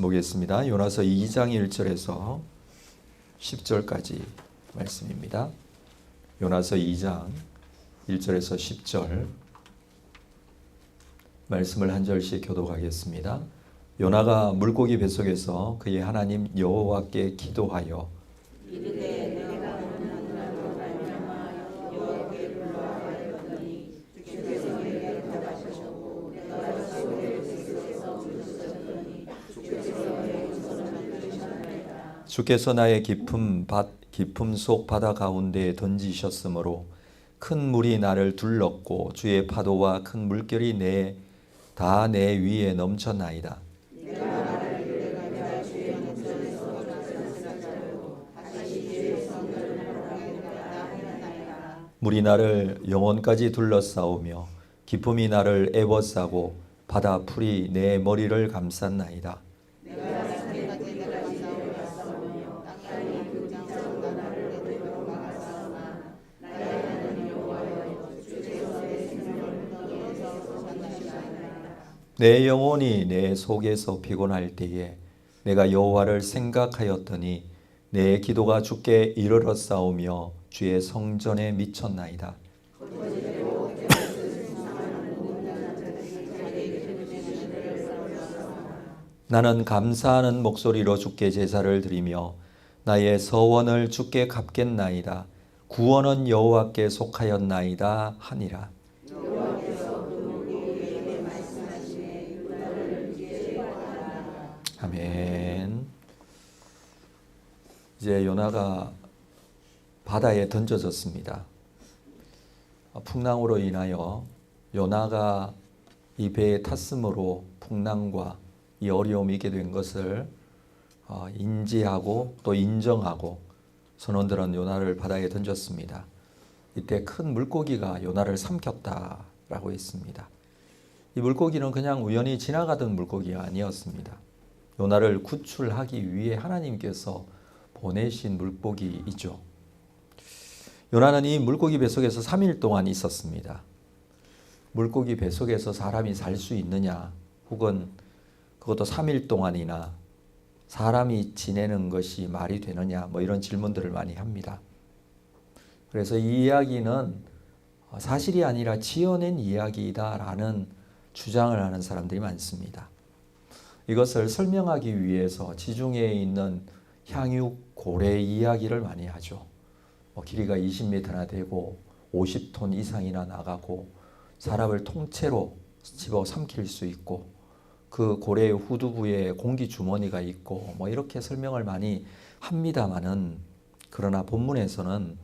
말씀 보겠습니다. 요나서 2장 1절에서 10절까지 말씀입니다. 요나서 2장 1절에서 10절 말씀을 한 절씩 교독하겠습니다. 요나가 물고기 뱃속에서 그의 하나님 여호와께 기도하여 주께서 나의 깊은 밭 깊음 속 바다 가운데에 던지셨으므로 큰 물이 나를 둘렀고 주의 파도와 큰 물결이 내 다 내 위에 넘쳐나이다. 물이 나를 영혼까지 둘러싸우며 기쁨이 나를 애워싸고 바다 풀이 내 머리를 감쌌나이다. 내 영혼이 내 속에서 피곤할 때에 내가 여호와를 생각하였더니 내 기도가 주께 이르러 싸우며 주의 성전에 미쳤나이다. 나는 감사하는 목소리로 주께 제사를 드리며 나의 서원을 주께 갚겠나이다. 구원은 여호와께 속하였나이다 하니라. 아멘. 이제 요나가 바다에 던져졌습니다. 풍랑으로 인하여 요나가 이 배에 탔으므로 풍랑과 이 어려움이 있게 된 것을 어, 인지하고 또 인정하고 선원들은 요나를 바다에 던졌습니다. 이때 큰 물고기가 요나를 삼켰다라고 했습니다. 이 물고기는 그냥 우연히 지나가던 물고기가 아니었습니다. 요나를 구출하기 위해 하나님께서 보내신 물고기이죠. 요나는 이 물고기 뱃속에서 3일 동안 있었습니다. 물고기 뱃속에서 사람이 살 수 있느냐, 혹은 그것도 3일 동안이나 사람이 지내는 것이 말이 되느냐, 뭐 이런 질문들을 많이 합니다. 그래서 이 이야기는 사실이 아니라 지어낸 이야기이다라는 주장을 하는 사람들이 많습니다. 이것을 설명하기 위해서 지중해에 있는 향육 고래 이야기를 많이 하죠. 뭐 길이가 20m나 되고 50톤 이상이나 나가고 사람을 통째로 집어 삼킬 수 있고 그 고래의 후두부에 공기 주머니가 있고 뭐 이렇게 설명을 많이 합니다만은 그러나 본문에서는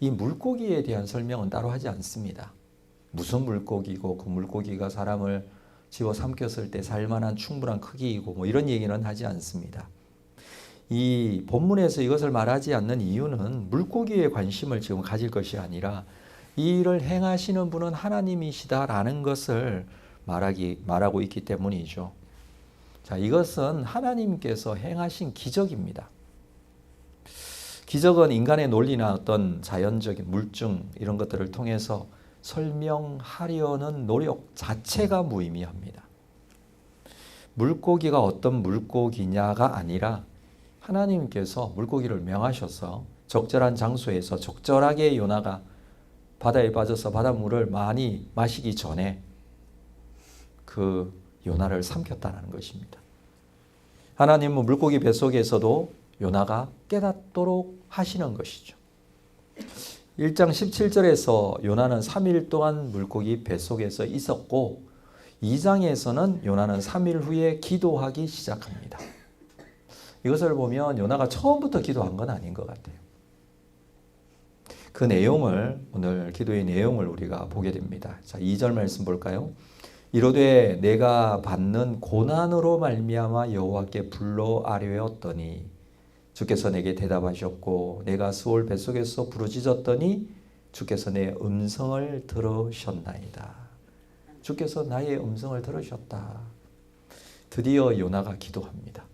이 물고기에 대한 설명은 따로 하지 않습니다. 무슨 물고기고 그 물고기가 사람을 집어 삼켰을 때 살만한 충분한 크기이고 뭐 이런 얘기는 하지 않습니다. 이 본문에서 이것을 말하지 않는 이유는 물고기에 관심을 지금 가질 것이 아니라 이 일을 행하시는 분은 하나님이시다라는 것을 말하기 말하고 있기 때문이죠. 자, 이것은 하나님께서 행하신 기적입니다. 기적은 인간의 논리나 어떤 자연적인 물증 이런 것들을 통해서 설명하려는 노력 자체가 무의미합니다. 물고기가 어떤 물고기냐가 아니라 하나님께서 물고기를 명하셔서 적절한 장소에서 적절하게 요나가 바다에 빠져서 바닷물을 많이 마시기 전에 그 요나를 삼켰다는 것입니다. 하나님은 물고기 뱃속에서도 요나가 깨닫도록 하시는 것이죠. 1장 17절에서 요나는 3일 동안 물고기 뱃속에서 있었고 2장에서는 요나는 3일 후에 기도하기 시작합니다. 이것을 보면 요나가 처음부터 기도한 건 아닌 것 같아요. 그 내용을 오늘 기도의 내용을 우리가 보게 됩니다. 자, 2절 말씀 볼까요? 이로되 내가 받는 고난으로 말미암아 여호와께 불러 아뢰었더니 주께서 내게 대답하셨고 내가 수월 뱃속에서 부르짖었더니 주께서 내 음성을 들으셨나이다. 주께서 나의 음성을 들으셨다. 드디어 요나가 기도합니다.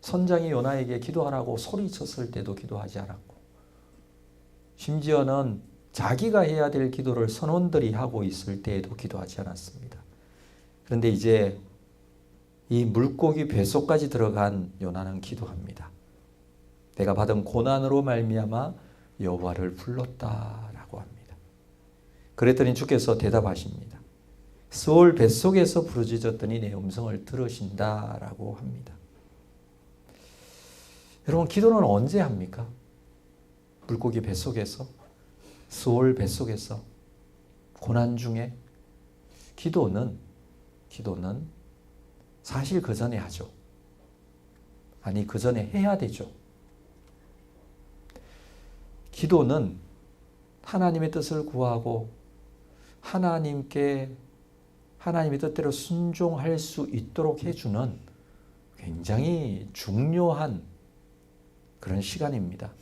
선장이 요나에게 기도하라고 소리쳤을 때도 기도하지 않았고 심지어는 자기가 해야 될 기도를 선원들이 하고 있을 때에도 기도하지 않았습니다. 그런데 이제 이 물고기 뱃속까지 들어간 요나는 기도합니다. 내가 받은 고난으로 말미암아 여호와를 불렀다라고 합니다. 그랬더니 주께서 대답하십니다. 스올 뱃속에서 부르짖었더니 내 음성을 들으신다라고 합니다. 여러분 기도는 언제 합니까? 물고기 뱃속에서 스올 뱃속에서 고난 중에 기도는 기도는 사실 그 전에 하죠. 아니 그 전에 해야 되죠. 기도는 하나님의 뜻을 구하고 하나님께 하나님의 뜻대로 순종할 수 있도록 해주는 굉장히 중요한 그런 시간입니다.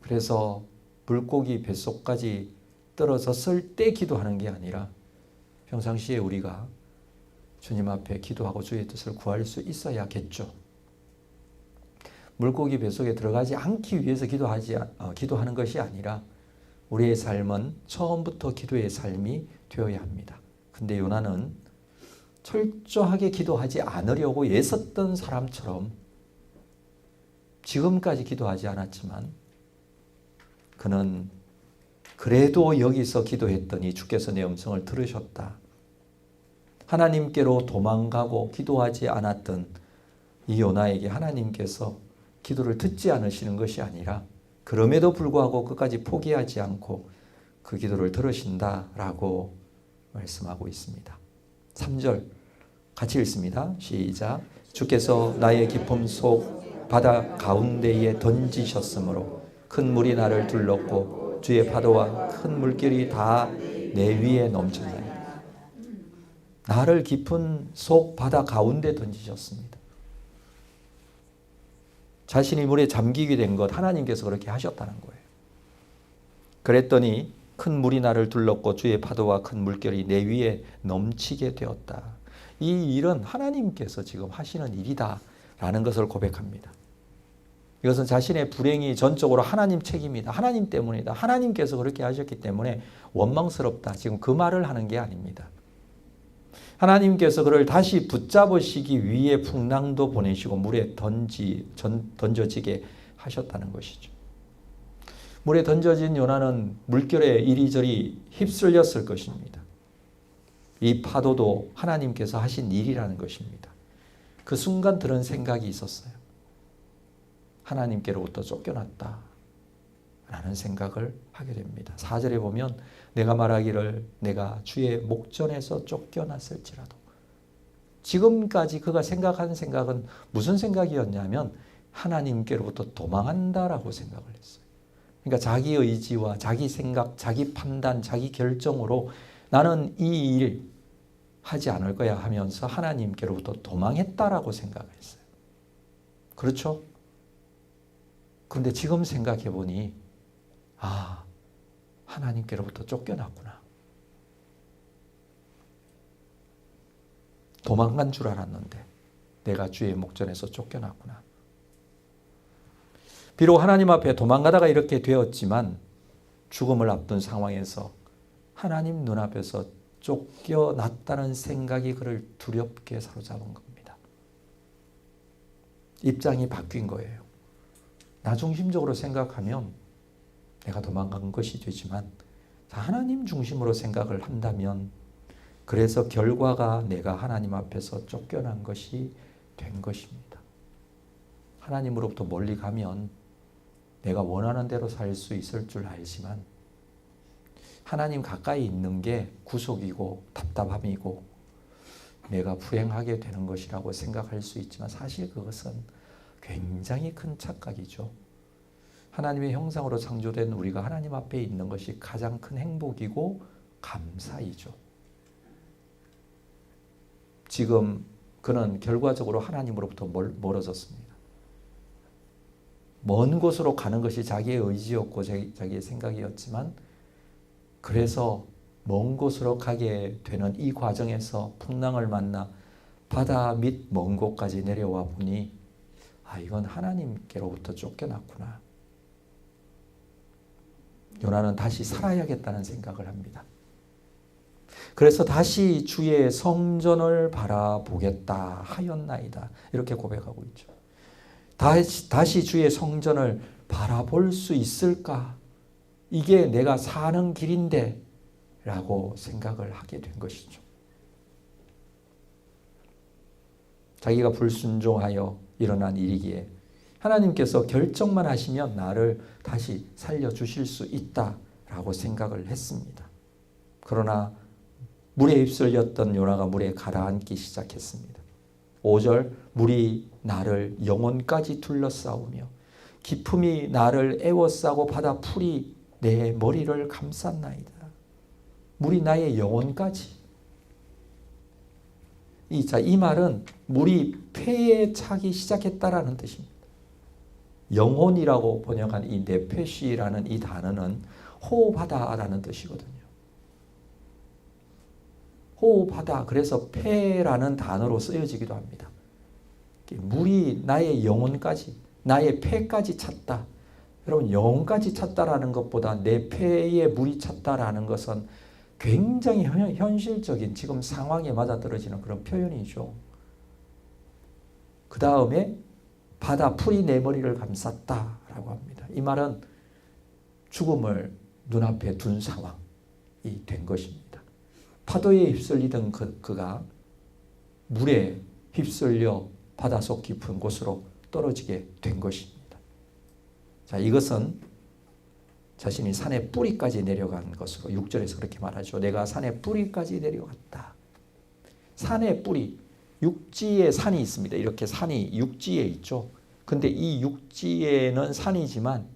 그래서 물고기 뱃속까지 떨어졌을 때 기도하는 게 아니라 평상시에 우리가 주님 앞에 기도하고 주의 뜻을 구할 수 있어야겠죠. 물고기 뱃속에 들어가지 않기 위해서 기도하지 어, 기도하는 것이 아니라 우리의 삶은 처음부터 기도의 삶이 되어야 합니다. 근데 요나는 철저하게 기도하지 않으려고 애썼던 사람처럼 지금까지 기도하지 않았지만 그는 그래도 여기서 기도했더니 주께서 내 음성을 들으셨다. 하나님께로 도망가고 기도하지 않았던 이 요나에게 하나님께서 기도를 듣지 않으시는 것이 아니라 그럼에도 불구하고 끝까지 포기하지 않고 그 기도를 들으신다라고 말씀하고 있습니다. 3절 같이 읽습니다. 시작. 주께서 나의 기쁨 속 바다 가운데에 던지셨으므로 큰 물이 나를 둘렀고 주의 파도와 큰 물결이 다 내 위에 넘쳤나이다. 나를 깊은 속 바다 가운데 던지셨습니다. 자신이 물에 잠기게 된 것 하나님께서 그렇게 하셨다는 거예요. 그랬더니 큰 물이 나를 둘렀고 주의 파도와 큰 물결이 내 위에 넘치게 되었다. 이 일은 하나님께서 지금 하시는 일이다 라는 것을 고백합니다. 이것은 자신의 불행이 전적으로 하나님 책임이다. 하나님 때문이다. 하나님께서 그렇게 하셨기 때문에 원망스럽다. 지금 그 말을 하는 게 아닙니다. 하나님께서 그를 다시 붙잡으시기 위해 풍랑도 보내시고 물에 던지, 전, 던져지게 하셨다는 것이죠. 물에 던져진 요나는 물결에 이리저리 휩쓸렸을 것입니다. 이 파도도 하나님께서 하신 일이라는 것입니다. 그 순간 들은 생각이 있었어요. 하나님께로부터 쫓겨났다. 라는 생각을 하게 됩니다. 4절에 보면 내가 말하기를 내가 주의 목전에서 쫓겨났을지라도 지금까지 그가 생각한 생각은 무슨 생각이었냐면 하나님께로부터 도망한다라고 생각을 했어요. 그러니까 자기 의지와 자기 생각, 자기 판단, 자기 결정으로 나는 이 일 하지 않을 거야 하면서 하나님께로부터 도망했다라고 생각했어요. 그렇죠? 그런데 지금 생각해 보니 아, 하나님께로부터 쫓겨났구나. 도망간 줄 알았는데 내가 주의 목전에서 쫓겨났구나. 비록 하나님 앞에 도망가다가 이렇게 되었지만 죽음을 앞둔 상황에서 하나님 눈앞에서 쫓겨났다는 생각이 그를 두렵게 사로잡은 겁니다. 입장이 바뀐 거예요. 나 중심적으로 생각하면 내가 도망간 것이 되지만 하나님 중심으로 생각을 한다면 그래서 결과가 내가 하나님 앞에서 쫓겨난 것이 된 것입니다. 하나님으로부터 멀리 가면 내가 원하는 대로 살 수 있을 줄 알지만 하나님 가까이 있는 게 구속이고 답답함이고 내가 불행하게 되는 것이라고 생각할 수 있지만 사실 그것은 굉장히 큰 착각이죠. 하나님의 형상으로 창조된 우리가 하나님 앞에 있는 것이 가장 큰 행복이고 감사이죠. 지금 그는 결과적으로 하나님으로부터 멀어졌습니다. 먼 곳으로 가는 것이 자기의 의지였고 자기의 생각이었지만 그래서 먼 곳으로 가게 되는 이 과정에서 풍랑을 만나 바다 밑 먼 곳까지 내려와 보니 아 이건 하나님께로부터 쫓겨났구나. 요나는 다시 살아야겠다는 생각을 합니다. 그래서 다시 주의 성전을 바라보겠다 하였나이다. 이렇게 고백하고 있죠. 다시, 다시 주의 성전을 바라볼 수 있을까? 이게 내가 사는 길인데 라고 생각을 하게 된 것이죠. 자기가 불순종하여 일어난 일이기에 하나님께서 결정만 하시면 나를 다시 살려주실 수 있다라고 생각을 했습니다. 그러나 물에 휩쓸렸던 요나가 물에 가라앉기 시작했습니다. 5절 물이 나를 영혼까지 둘러싸우며 기품이 나를 애워싸고 바다 풀이 내 머리를 감쌌나이다. 물이 나의 영혼까지. 이, 자, 이 말은 물이 폐에 차기 시작했다라는 뜻입니다. 영혼이라고 번역한 이 네페시라는 이 단어는 호흡하다라는 뜻이거든요. 호흡하다. 그래서 폐라는 단어로 쓰여지기도 합니다. 물이 나의 영혼까지, 나의 폐까지 찼다. 여러분, 영혼까지 찼다라는 것보다 내 폐에 물이 찼다라는 것은 굉장히 현실적인 지금 상황에 맞아떨어지는 그런 표현이죠. 그 다음에 바다 풀이 내 머리를 감쌌다라고 합니다. 이 말은 죽음을 눈앞에 둔 상황이 된 것입니다. 파도에 휩쓸리던 그, 그가 물에 휩쓸려 바닷속 깊은 곳으로 떨어지게 된 것입니다. 자, 이것은 자신이 산의 뿌리까지 내려간 것으로 6절에서 그렇게 말하죠. 내가 산의 뿌리까지 내려갔다. 산의 뿌리, 육지에 산이 있습니다. 이렇게 산이 육지에 있죠. 근데 이 육지에는 산이지만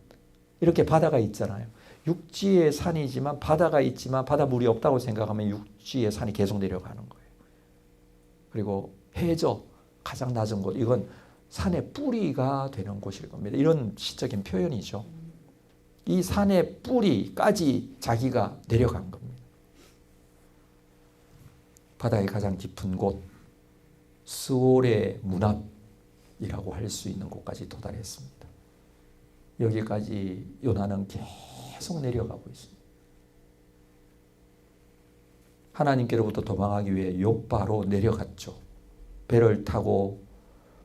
이렇게 바다가 있잖아요. 육지에 산이지만 바다가 있지만 바닷물이 없다고 생각하면 육지에 산이 계속 내려가는 거예요. 그리고 해저 가장 낮은 곳 이건 산의 뿌리가 되는 곳일 겁니다. 이런 시적인 표현이죠. 이 산의 뿌리까지 자기가 내려간 겁니다. 바다의 가장 깊은 곳, 스올의 문 앞이라고 할 수 있는 곳까지 도달했습니다. 여기까지 요나는 계속 내려가고 있습니다. 하나님께로부터 도망하기 위해 요바로 내려갔죠. 배를 타고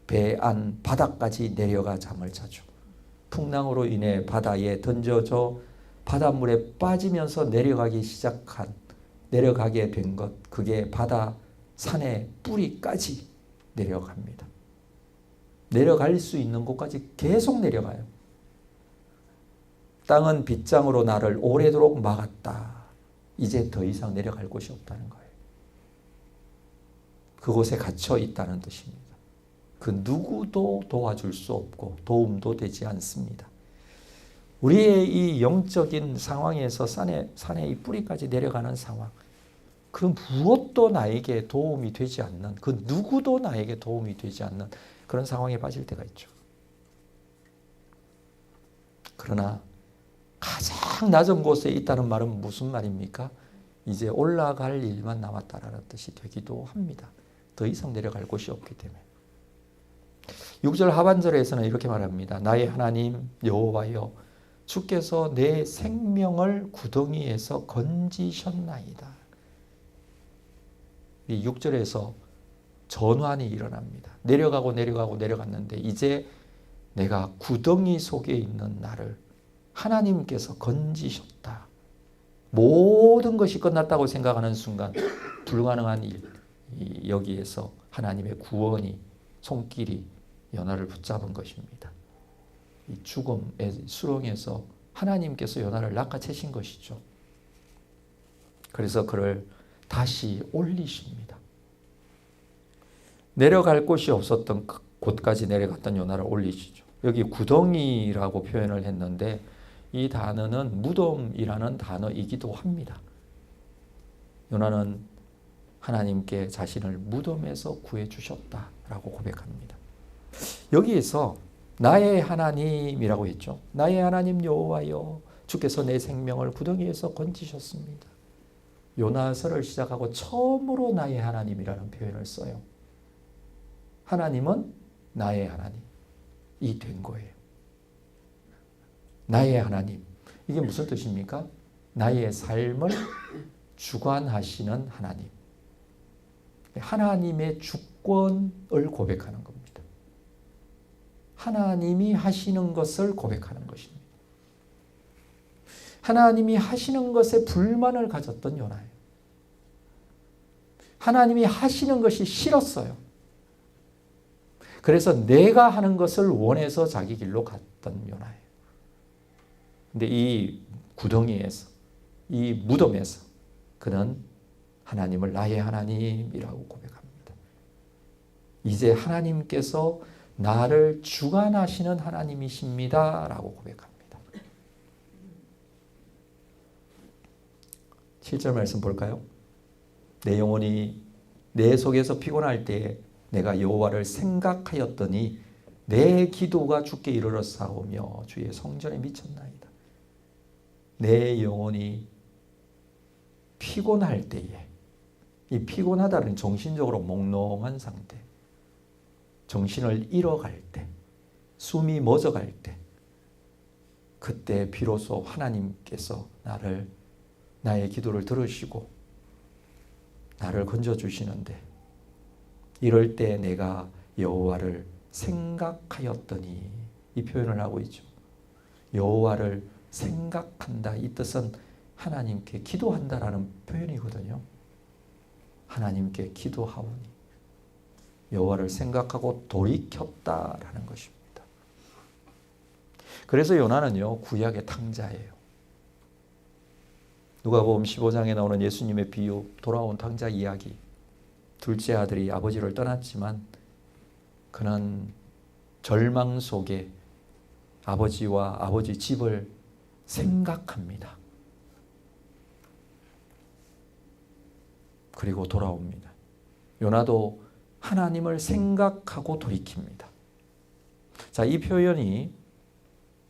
배 안 바닥까지 내려가 잠을 자죠. 풍랑으로 인해 바다에 던져져 바닷물에 빠지면서 내려가기 시작한 내려가게 된 것 그게 바다 산의 뿌리까지 내려갑니다. 내려갈 수 있는 곳까지 계속 내려가요. 땅은 빗장으로 나를 오래도록 막았다. 이제 더 이상 내려갈 곳이 없다는 거예요. 그곳에 갇혀 있다는 뜻입니다. 그 누구도 도와줄 수 없고 도움도 되지 않습니다. 우리의 이 영적인 상황에서 산에, 산의 이 뿌리까지 내려가는 상황, 그 무엇도 나에게 도움이 되지 않는, 그 누구도 나에게 도움이 되지 않는 그런 상황에 빠질 때가 있죠. 그러나 가장 낮은 곳에 있다는 말은 무슨 말입니까? 이제 올라갈 일만 남았다라는 뜻이 되기도 합니다. 더 이상 내려갈 곳이 없기 때문에. 6절 하반절에서는 이렇게 말합니다. 나의 하나님 여호와여 주께서 내 생명을 구덩이에서 건지셨나이다. 이 6절에서 전환이 일어납니다. 내려가고 내려가고 내려갔는데 이제 내가 구덩이 속에 있는 나를 하나님께서 건지셨다. 모든 것이 끝났다고 생각하는 순간 불가능한 일 여기에서 하나님의 구원이 손길이 연하를 붙잡은 것입니다. 이 죽음의 수렁에서 하나님께서 연하를 낚아채신 것이죠. 그래서 그를 다시 올리십니다. 내려갈 곳이 없었던 그 곳까지 내려갔던 요나를 올리시죠. 여기 구덩이라고 표현을 했는데 이 단어는 무덤이라는 단어이기도 합니다. 요나는 하나님께 자신을 무덤에서 구해 주셨다라고 고백합니다. 여기에서 나의 하나님이라고 했죠. 나의 하나님 여호와여 주께서 내 생명을 구덩이에서 건지셨습니다. 요나서를 시작하고 처음으로 나의 하나님이라는 표현을 써요. 하나님은 나의 하나님 이 된 거예요. 나의 하나님. 이게 무슨 뜻입니까? 나의 삶을 주관하시는 하나님. 하나님의 주권을 고백하는 겁니다. 하나님이 하시는 것을 고백하는 것입니다. 하나님이 하시는 것에 불만을 가졌던 요나예요. 하나님이 하시는 것이 싫었어요. 그래서 내가 하는 것을 원해서 자기 길로 갔던 요나예요. 근데 이 구덩이에서, 이 무덤에서 그는 하나님을 나의 하나님이라고 고백합니다. 이제 하나님께서 나를 주관하시는 하나님이십니다. 라고 고백합니다. 7절 말씀 볼까요? 내 영혼이 내 속에서 피곤할 때 내가 여호와를 생각하였더니 내 기도가 주께 이르렀사오며 주의 성전에 미쳤나이다. 내 영혼이 피곤할 때에 이 피곤하다는 정신적으로 몽롱한 상태, 정신을 잃어갈 때, 숨이 멎어갈 때, 그때 비로소 하나님께서 나를 나의 기도를 들으시고 나를 건져 주시는데 이럴 때 내가 여호와를 생각하였더니 이 표현을 하고 있죠. 여호와를 생각한다 이 뜻은 하나님께 기도한다라는 표현이거든요. 하나님께 기도하오니 여호와를 생각하고 돌이켰다라는 것입니다. 그래서 요나는요 구약의 탕자예요. 누가복음 15장에 나오는 예수님의 비유 돌아온 탕자 이야기 둘째 아들이 아버지를 떠났지만 그는 절망 속에 아버지와 아버지 집을 생각합니다. 그리고 돌아옵니다. 요나도 하나님을 생각하고 돌이킵니다. 자, 이 표현이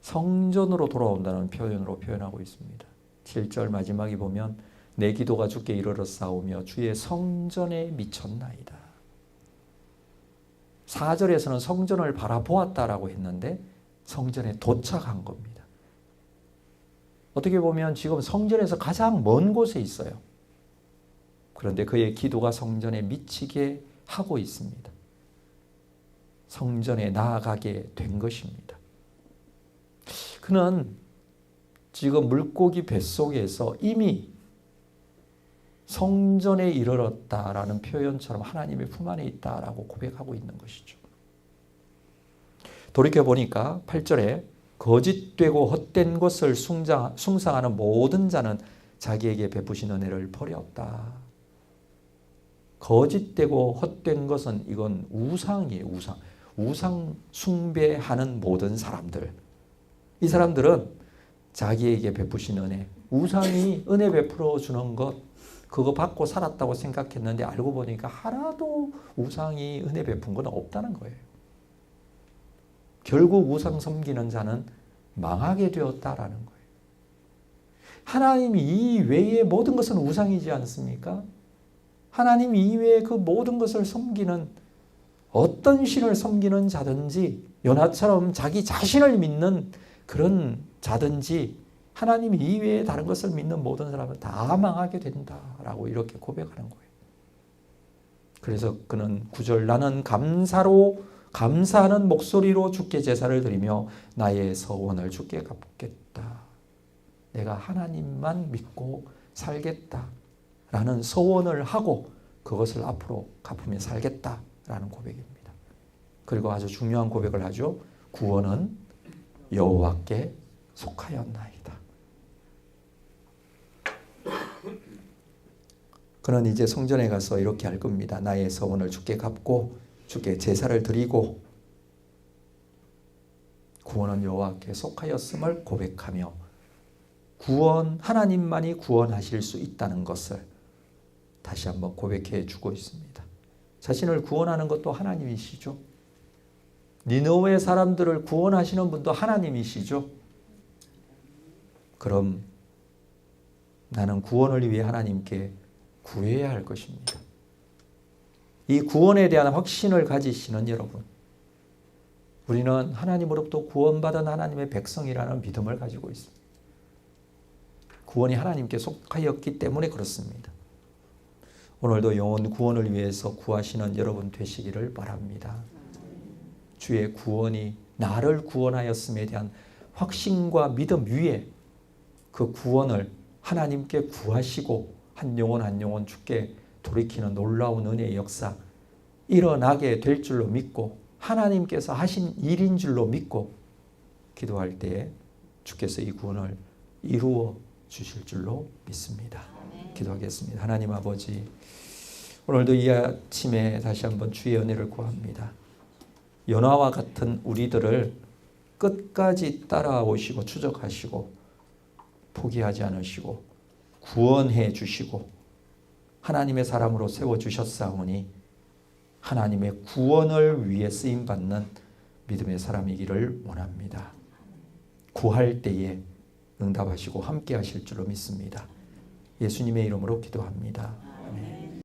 성전으로 돌아온다는 표현으로 표현하고 있습니다. 7절 마지막에 보면 내 기도가 주께 이르렀사오며 주의 성전에 미쳤나이다. 4절에서는 성전을 바라보았다라고 했는데 성전에 도착한 겁니다. 어떻게 보면 지금 성전에서 가장 먼 곳에 있어요. 그런데 그의 기도가 성전에 미치게 하고 있습니다. 성전에 나아가게 된 것입니다. 그는 지금 물고기 뱃속에서 이미 성전에 이르렀다라는 표현처럼 하나님의 품 안에 있다라고 고백하고 있는 것이죠. 돌이켜 보니까 8절에 거짓되고 헛된 것을 숭상하는 모든 자는 자기에게 베푸신 은혜를 버렸다. 거짓되고 헛된 것은 이건 우상이에요, 우상. 우상 숭배하는 모든 사람들. 이 사람들은 자기에게 베푸신 은혜, 우상이 은혜 베풀어 주는 것, 그거 받고 살았다고 생각했는데 알고 보니까 하나도 우상이 은혜 베푼 건 없다는 거예요. 결국 우상 섬기는 자는 망하게 되었다라는 거예요. 하나님 이 외의 모든 것은 우상이지 않습니까? 하나님 이외의 그 모든 것을 섬기는 어떤 신을 섬기는 자든지 요나처럼 자기 자신을 믿는 그런 자든지 하나님 이외에 다른 것을 믿는 모든 사람은 다 망하게 된다라고 이렇게 고백하는 거예요. 그래서 그는 구절 나는 감사로 감사하는 목소리로 주께 제사를 드리며 나의 서원을 주께 갚겠다. 내가 하나님만 믿고 살겠다라는 서원을 하고 그것을 앞으로 갚으며 살겠다라는 고백입니다. 그리고 아주 중요한 고백을 하죠. 구원은 여호와께 속하였나이다. 그는 이제 성전에 가서 이렇게 할 겁니다. 나의 서원을 주께 갚고 주께 제사를 드리고 구원은 여호와께 속하였음을 고백하며 구원 하나님만이 구원하실 수 있다는 것을 다시 한번 고백해 주고 있습니다. 자신을 구원하는 것도 하나님이시죠. 니느웨 사람들을 구원하시는 분도 하나님이시죠. 그럼 나는 구원을 위해 하나님께 구해야 할 것입니다. 이 구원에 대한 확신을 가지시는 여러분. 우리는 하나님으로부터 구원받은 하나님의 백성이라는 믿음을 가지고 있습니다. 구원이 하나님께 속하였기 때문에 그렇습니다. 오늘도 영혼 구원을 위해서 구하시는 여러분 되시기를 바랍니다. 주의 구원이 나를 구원하였음에 대한 확신과 믿음 위에 그 구원을 하나님께 구하시고 한 영혼 한 영혼 주께 돌이키는 놀라운 은혜의 역사 일어나게 될 줄로 믿고 하나님께서 하신 일인 줄로 믿고 기도할 때에 주께서 이 구원을 이루어 주실 줄로 믿습니다. 기도하겠습니다. 하나님 아버지 오늘도 이 아침에 다시 한번 주의 은혜를 구합니다. 연화와 같은 우리들을 끝까지 따라오시고 추적하시고 포기하지 않으시고 구원해 주시고 하나님의 사람으로 세워 주셨사오니 하나님의 구원을 위해 쓰임 받는 믿음의 사람이기를 원합니다. 구할 때에 응답하시고 함께 하실 줄로 믿습니다. 예수님의 이름으로 기도합니다. 아멘.